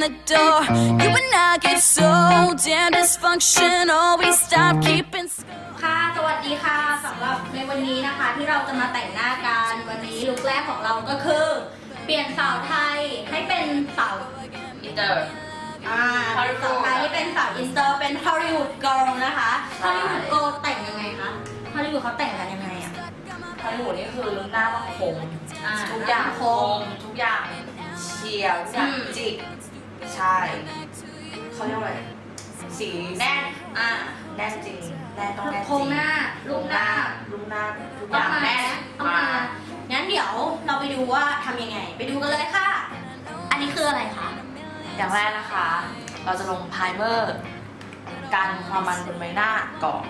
the door. You and I get so damn dysfunctional. We stop keeping score. ค่ะ สวัสดีค่ะสำหรับในวันนี้นะคะ ที่เราจะมาแต่งหน้ากันวันนี้ลุคแรกของเราก็คือ เปลี่ยนสาวไทยให้เป็นสาวอินเตอร์ อ่าสาวไทยให้เป็นสาวอินเตอร์เป็นฮอลลีวูดเกิร์ลนะคะฮใช่อลลีวูดเกิร์ลแต่งยังไงคะฮอลลีวูดเขาแต่งกันยังไงอะ ฮอลลีวูดนี่คือหน้าต้องคมอ่าทุกอย่างหน้าคคมมทุกอย่างเฉียวทุกอย่างอืม จิก ใช่เขาเรียกว่าอะไรสีแน่นอ่าแน่นจริงแน่นต้องแน่นจโคริงงหน้าลูกหน้าลูกหน้าทุกอต้องย่างมาแน่นต้องมางั้นเดี๋ยวเราไปดูว่าทำยังไง ไปดูกันเลยค่ะ อันนี้คืออะไรคะอย่างแรกนะคะ เราจะลงไพรเมอร์กันความมันบนใบหน้าก่อน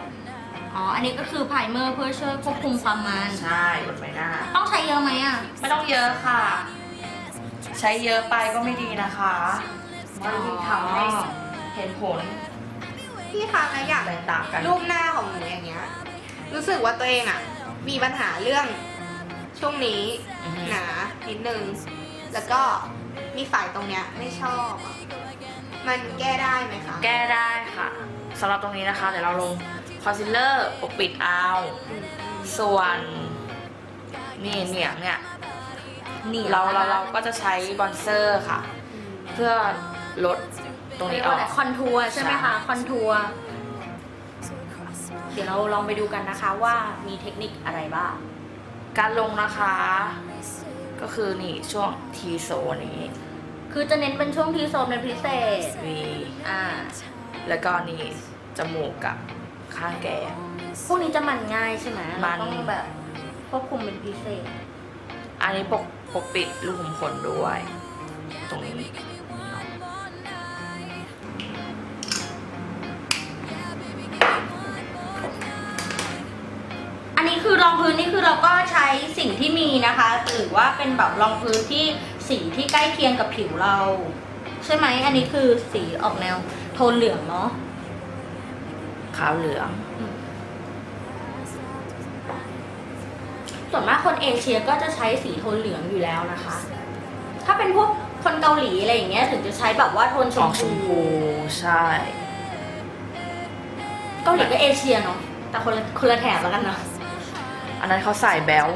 อ๋ออันนี้ก็คือไพรเมอร์เพื่อช่วยควบคุมความมัน ใช่บนใบหน้า ต้องใช้เยอะไหมอะ ไม่ต้องเยอะค่ะ ใช้เยอะไปก็ไม่ดีนะคะ มันยิ่งทำให้เห็นผลพี่คะนะอย่างแตกต่างกัน รูปหน้าของหนูอย่างเงี้ย รู้สึกว่าตัวเองอะ มีปัญหาเรื่องช่วงนี้อือฮึ หนานิดนึง แล้วก็มีฝ่ายตรงเนี้ยไม่ชอบอะมันแก้ได้ไหมคะแก้ได้ค่ะสำหรับตรงนี้นะคะ เดี๋ยวเราลงคอนซีลเลอร์ปกปิดเอาอืมอืมส่วนนี่เหนียงเนี่ยเหนียวเราเรานะคะเราก็จะใช้บอนเซอร์ค่ะ อืมเพื่อ ลดตรงเรียนี้กอว่าออะไรกคอนทัวร์ใช่ไหมคะใช่คอนทัวร์เดี๋ยวเราลองไปดูกันนะคะว่ามีเทคนิคอะไรบ้าง การลงนะคะ ก็คือนี่ช่วงทีโซนนี้ คือจะเน้นเป็นช่วงทีโซนเป็นพิเศษวีอ่าแล้วก็นี่จมูกกับข้างแก้มพวกนี้จะมันง่ายใช่ไหมมัเรานต้องแบบควบคุมเป็นพิเศษ อันนี้ปกปกปิดรูขุมขนด้วย ตรงนี้ คือรองพื้นนี่คือเราก็ใช้สิ่งที่มีนะคะ หรือว่าเป็นแบบรองพื้นที่สีที่ใกล้เคียงกับผิวเรา ใช่ไหมอันนี้คือสีออกแนวโทนเหลืองเนาะขาวเหลือง ส่วนมากคนเอเชียก็จะใช้สีโทนเหลืองอยู่แล้วนะคะ ถ้าเป็นพวกคนเกาหลีอะไรอย่างเงี้ยถึงจะใช้แบบว่าโทนชออมกชพูมพูใช่ เกาหลีก็เอเชียเนาะแต่คนละคนละแถบแล้วกันเนาะ อันนั้นเขาใส่แบล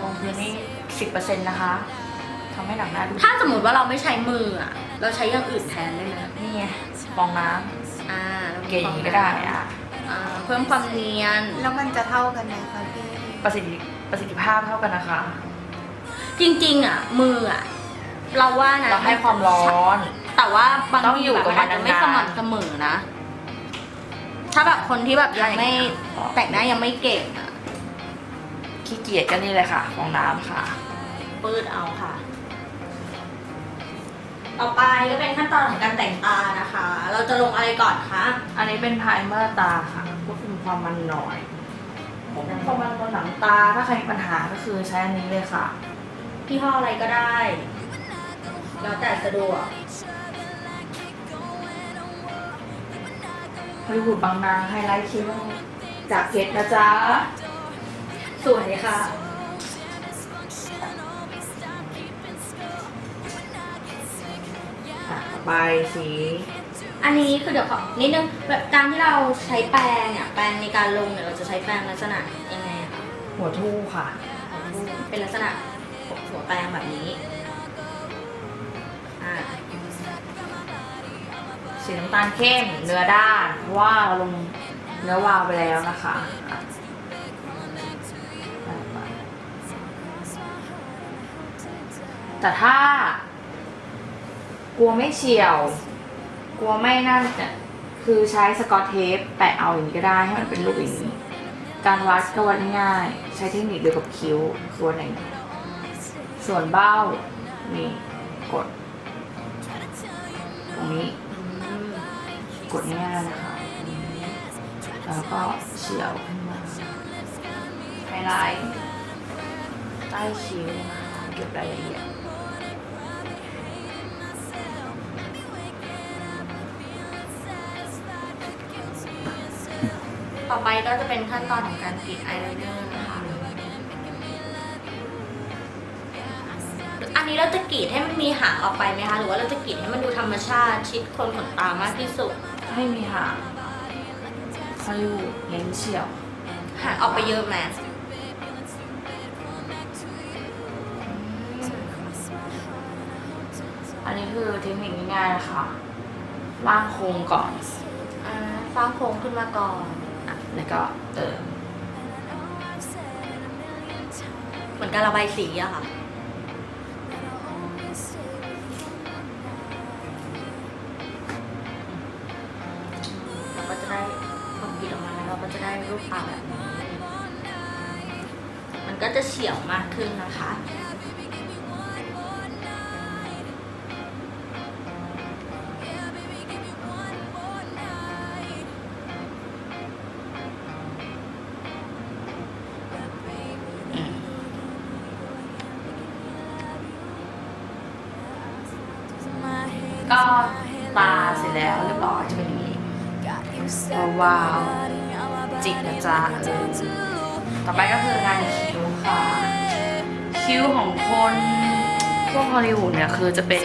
ลงพื้นนี่สิบเปอร์เซ็นต์นะคะทำให้หนังหน้าดูถ้าสมมติว่าเราไม่ใช้มืออะเราใช้อย่างอื่นแทนได้ไหมนี่ไงฟองน้อ่าำเกยอย่างนี้ก็ได้อะอ่าเพิ่มความเนียน แล้วมันจะเท่ากันไหมคะพี่ ประสิทธิประสิทธิภาพเท่ากันนะคะ จริง ๆ อะ มืออะ เราว่านะเราให้ความร้อน แต่ว่าบางต้องทีอยู่แบบกับมันอาจจะไม่มันสนานๆม่ำเสมอนะ ถ้าแบบคนที่แบบยังไม่ใช่แต่งหน้ายังไม่เก่งอะขี้เกียจก็นี่เลยค่ะฟองน้ำค่ะ ปืดเอาค่ะ ต่อไปก็เป็นขั้นตอนของการแต่งตานะคะ เราจะลงอะไรก่อนคะ อันนี้เป็นไพรเมอร์ตาค่ะควบคุมความมันหน่อยความมันบนหนังตา ถ้าใครมีปัญหาก็คือใช้อันนี้เลยค่ะพี่ห้ออะไรก็ได้ แล้วแต่สะดวก ฮอลลีวูดบางนางไฮไลท์คิ้วจากเพชรนะจ๊ะ สวยค่ะ อะต่อไปสีอันนี้คือเดี๋ยวขอนิดนึงแบบการที่เราใช้แปรงเนี่ยแปรงในการลงเนี่ยเราจะใช้แปรงลักษณะยังไงอะคะหัวทู่ค่ะ เป็นลักษณะหัวแปรงแบบนี้อ่า สีน้ำตาลเข้มเนื้อด้านเพราะว่าเราลงเนื้อวาวไปแล้วนะคะแต่ถ้ากลัวไม่เฉียว กลัวไม่นั่นเนี่ยคือใช้สกอตเทปแปะเอาอย่างนี้ก็ได้ให้มันเป็นรูปอย่างนี้ การวัดก็วัดง่าย ใช้เทคนิคเดียวกับคิ้วคือวัดอย่างนี้ส่วนเบ้านี่กดตรงนี้ กดง่ายนะคะ แล้วก็เฉียวขึ้นมาไฮไลท์ใต้คิ้วนะคะเก็บรายละเอียดต่อไปก็จะเป็นขั้นตอนของการกรีดอายไลเนอร์นะคะ อันนี้เราจะกรีดให้มันมีหางออกไปไหมคะ หรือว่าเราจะกรีดให้มันดูธรรมชาติชิดคนขนตามากที่สุด ให้มีหางฮอลลีวูดเน้นเฉียว หางออกไปเยอะไหมอันนี้คือเทคนิคง่ายๆนะคะล่างโครงก่อน อ่าฟ้างโค้งขึ้นมาก่อน อะแล้วก็เติม เหมือนการระบายสีอะค่ะ ก็จะได้รูปตาแบบนี้มันก็จะเฉียวมากขึ้นนะคะก็ตาเสร็จแล้วเรียบร้อยจะเป็นอย่างนี้ว้าว จิกนะจ๊ะเออต่อไปก็คืองานคิ้วค่ะ คิ้วของคนพวกฮอลลีวูดเนี่ยคือจะเป็น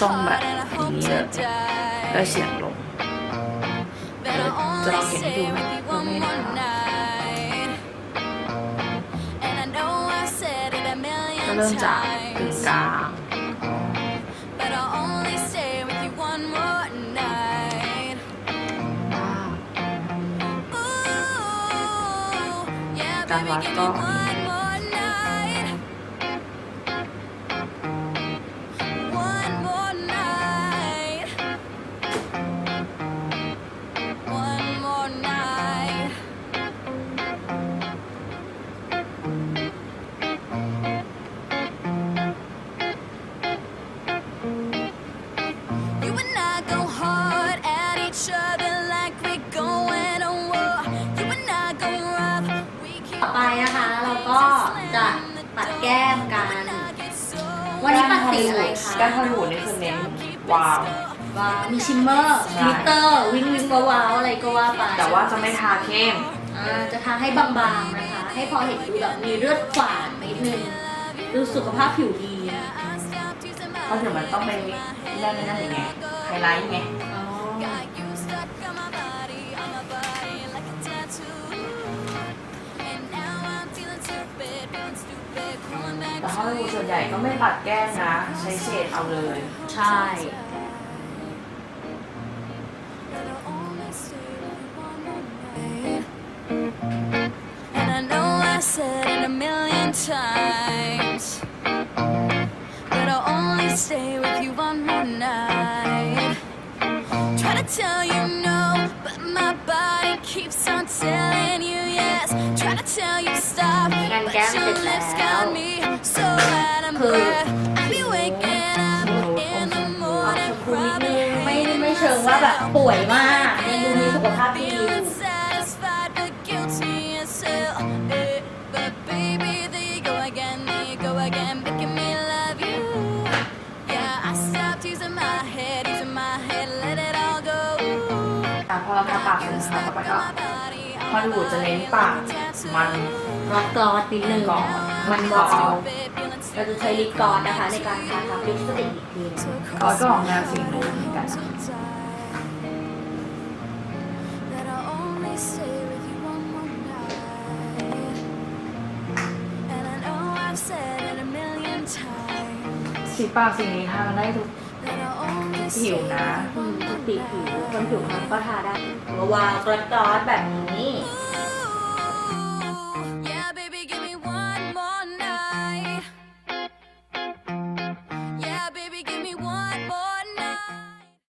ทรงแบบนี้เลยแล้วเฉียงลงจะลองเขียนให้ดูไหมเพื่อไม่ให้นะคะก็เริ่มจากกึ่งกลาง การ baby, วัด give ก็ แก้มกัน วันนี้ปัดสีอะไรคะด้านฮอลลีวูดนี่คือเน้นวาวว้าวมีชิมเมอร์ใช่ มิเตอร์ วิงวิงว้าวๆอะไรก็ว่าไปแต่ว่าจะไม่ทาเข้ม อ่าจะทาให้บางๆนะคะ ให้พอเห็นดูแบบมีเลือดฝาดนิดนึง ดูสุขภาพผิวดี เพราะเดี๋ยวมันต้องไปเล่นนั่นอย่างไงไฮไลท์ไง pulling back แต่ฮอลลีวูดส่วนใหญ่ก็ไม่ปัดแก้มนะ ใช้เฉดเอาเลย ใช่ But I'll only stay with you one more night. And I know I said it a million times. But I'll only stay with you one more night. Try to tell you no, but my body keeps on telling you yes. Try to tell you stop, Ngăn but cám your thịt lips lão. got me so out of Khừ. breath. I be waking up in the ออกช morning มพูนิดนึง crying ไม่ไม่เชิงว่าแบบป่วยมาก ก เราทาปากเสร็จนะคะต่อไปก็ฮอลลีวูดจะเน้นปากมันร็อกกลอสนิดนึงก่อนมันก่เบาอนเราจะใช้ลิปกลอสนะคะในการทาทับลิปสติกอีกทีหนึงก็ก็ออกแนวสีนูนเหมือนกันนะ That I'll only stay with you one more night. And I know I've said it a million times. สีปากสีนี้ทาได้ทุก That I'll only ผิว stay นะอืมปกติผิวคนผิวคล้ำก็ทาได้วาวกลอสๆแบบนี้ Ooh,